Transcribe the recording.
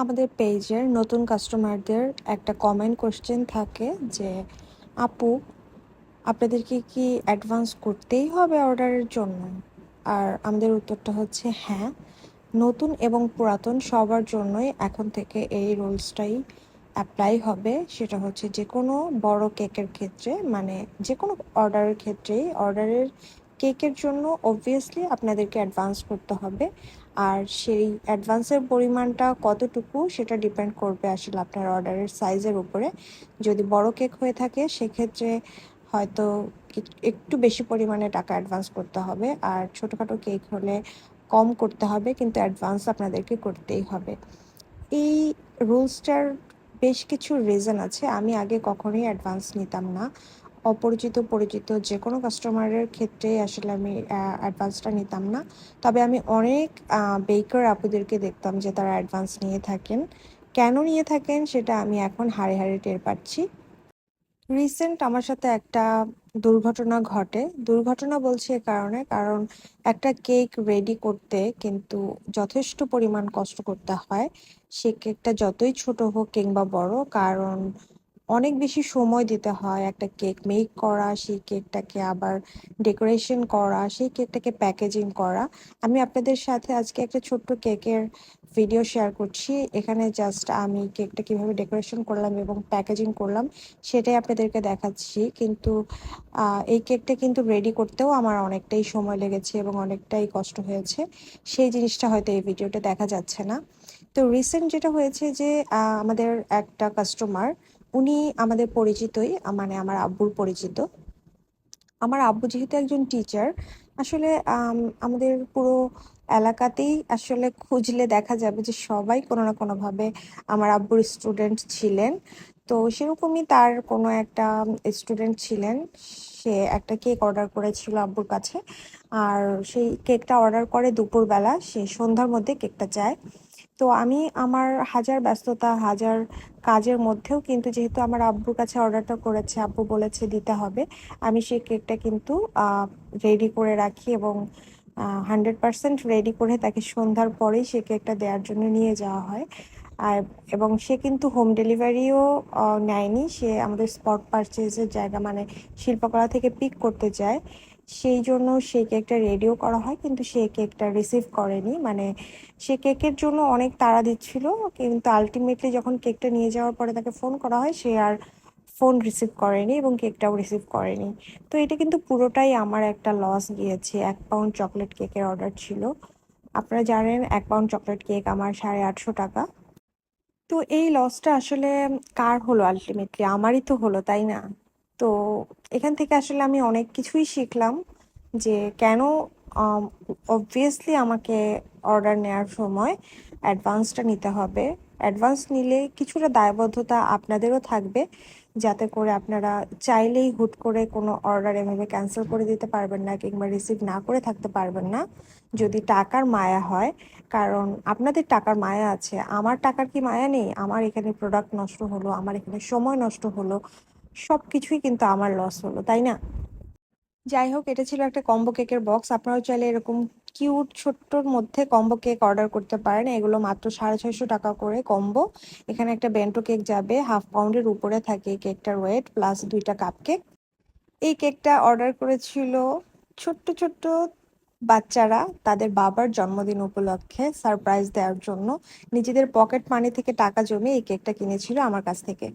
আমাদের পেজের নতুন কাস্টমারদের একটা কমেন্ট কোশ্চেন থাকে যে, আপু, আপনাদেরকে কি অ্যাডভান্স করতেই হবে অর্ডারের জন্য? আর আমাদের উত্তরটা হচ্ছে হ্যাঁ নতুন এবং পুরাতন সবার জন্যই এখন থেকে এই রুলসটাই অ্যাপ্লাই হবে। সেটা হচ্ছে যে কোনো বড় কেকের ক্ষেত্রে মানে যে কোনো অর্ডারের ক্ষেত্রেই অর্ডারের কেকের জন্য অবভিয়াসলি আপনাদেরকে অ্যাডভান্স করতে হবে। আর সেই অ্যাডভান্সের পরিমাণটা কতটুকু সেটা ডিপেন্ড করবে আসলে আপনার অর্ডারের সাইজের উপরে। যদি বড় কেক হয়ে থাকে, সেক্ষেত্রে হয়তো একটু বেশি পরিমাণে টাকা অ্যাডভান্স করতে হবে। আর ছোটোখাটো কেক হলে কম করতে হবে, কিন্তু অ্যাডভান্স আপনাদেরকে করতেই হবে। এই রুলসটার বেশ কিছু রিজন আছে। আমি আগে কখনোই অ্যাডভান্স নিতাম না। অপরিচিত, পরিচিত যে কোনো কাস্টমারের ক্ষেত্রেই আসলে আমি অ্যাডভান্সটা নিতাম না। তবে আমি অনেক বেকার আপুদেরকে দেখতাম যে তারা অ্যাডভান্স নিয়ে থাকেন। কেন নিয়ে থাকেন সেটা আমি এখন হাড়ে হাড়ে টের পাচ্ছি। রিসেন্ট আমার সাথে একটা দুর্ঘটনা ঘটে। দুর্ঘটনা বলছি এ কারণে, কারণ একটা কেক রেডি করতে কিন্তু যথেষ্ট পরিমাণ কষ্ট করতে হয়। সে কেকটা যতই ছোট হোক কিংবা বড়, কারণ অনেক বেশি সময় দিতে হয়। একটা কেক মেক করা, সেই কেকটাকে আবার ডেকোরেশন করা, সেই কেকটাকে প্যাকেজিং করা। আমি আপনাদের সাথে আজকে একটা ছোট্ট কেকের ভিডিও শেয়ার করছি। এখানে জাস্ট আমি কেকটা কীভাবে ডেকোরেশন করলাম এবং প্যাকেজিং করলাম, সেটাই আপনাদেরকে দেখাচ্ছি। কিন্তু এই কেকটা কিন্তু রেডি করতেও আমার অনেকটাই সময় লেগেছে এবং অনেকটাই কষ্ট হয়েছে। সেই জিনিসটা হয়তো এই ভিডিওটা দেখা যাচ্ছে না। তো রিসেন্ট যেটা হয়েছে যে আমাদের একটা কাস্টমার উনি আমাদের পরিচিতই মানে আমার আব্বুর পরিচিত। আমার আব্বু যেহেতু একজন টিচার আসলে আমাদের পুরো এলাকাতেই আসলে খুঁজলে দেখা যাবে যে সবাই কোনো না কোনোভাবে আমার আব্বুর স্টুডেন্ট ছিলেন। তো সেরকমই তার কোনো একটা স্টুডেন্ট ছিলেন। সে একটা কেক অর্ডার করেছিল আব্বুর কাছে। আর সেই কেকটা অর্ডার করে দুপুরবেলা, সে সন্ধ্যার মধ্যে কেকটা চায়। তো আমি আমার হাজার ব্যস্ততা, হাজার কাজের মধ্যেও কিন্তু যেহেতু আমার আব্বুর কাছে অর্ডারটা করেছে, আব্বু বলেছে দিতে হবে, আমি সেই কেকটা কিন্তু রেডি করে রাখি এবং হান্ড্রেড পারসেন্ট রেডি করে তাকে সন্ধ্যার পরেই সে কেকটা দেওয়ার জন্য নিয়ে যাওয়া হয়। আর, এবং সে কিন্তু হোম ডেলিভারিও নেয়নি, সে আমাদের স্পট পারচেজের জায়গা মানে শিল্পকলা থেকে পিক করতে যায়। সেই জন্য সেই কেকটা রেডিও করা হয়, কিন্তু সেই কেকটা রিসিভ করেনি। মানে সে কেকের জন্য অনেক তাড়া দিচ্ছিল, কিন্তু আলটিমেটলি যখন কেকটা নিয়ে যাওয়ার পরে তাকে ফোন করা হয়, সে আর ফোন রিসিভ করেনি এবং কেকটাও রিসিভ করেনি। তো এটা কিন্তু পুরোটাই আমার একটা লস গিয়েছে। এক পাউন্ড চকলেট কেকের অর্ডার ছিল। আপনারা জানেন, এক পাউন্ড চকলেট কেক আমার সাড়ে আটশো টাকা। তো এই লসটা আসলে কার হলো আলটিমেটলি আমারই তো হলো, তাই না? তো এখান থেকে আসলে আমি অনেক কিছুই শিখলাম যে কেন অবভিয়াসলি আমাকে অর্ডার নেওয়ার সময় অ্যাডভান্সটা নিতে হবে। অ্যাডভান্স নিলে কিছুটা দায়বদ্ধতা আপনাদেরও থাকবে, যাতে করে আপনারা চাইলেই হুট করে কোনো অর্ডার এভাবে ক্যান্সেল করে দিতে পারবেন না কিংবা রিসিভ না করে থাকতে পারবেন না, যদি টাকার মায়া হয়। কারণ আপনাদের টাকার মায়া আছে, আমার টাকার কি মায়া নেই? আমার এখানে প্রোডাক্ট নষ্ট হলো, আমার এখানে সময় নষ্ট হলো সব কিছুই কিন্তু আমার লস হলো, তাই না? যাই হোক, এটা ছিল একটা কম্বো কেকের বক্স আপনারাও চাইলে এরকম কিউট ছোট্টর মধ্যে কম্বো কেক অর্ডার করতে পারেন। এগুলো মাত্র সাড়ে ছয়শো টাকা করে কম্বো এখানে একটা বেন্টো কেক যাবে হাফ পাউন্ডের উপরে থাকে কেকটার ওয়েট প্লাস দুইটা কাপ কেক এই কেকটা অর্ডার করেছিল ছোট্ট ছোট্ট বাচ্চারা, তাদের বাবার জন্মদিন উপলক্ষে সারপ্রাইজ দেওয়ার জন্য। নিজেদের পকেট মানি থেকে টাকা জমিয়ে এই কেকটা কিনেছিল আমার কাছ থেকে।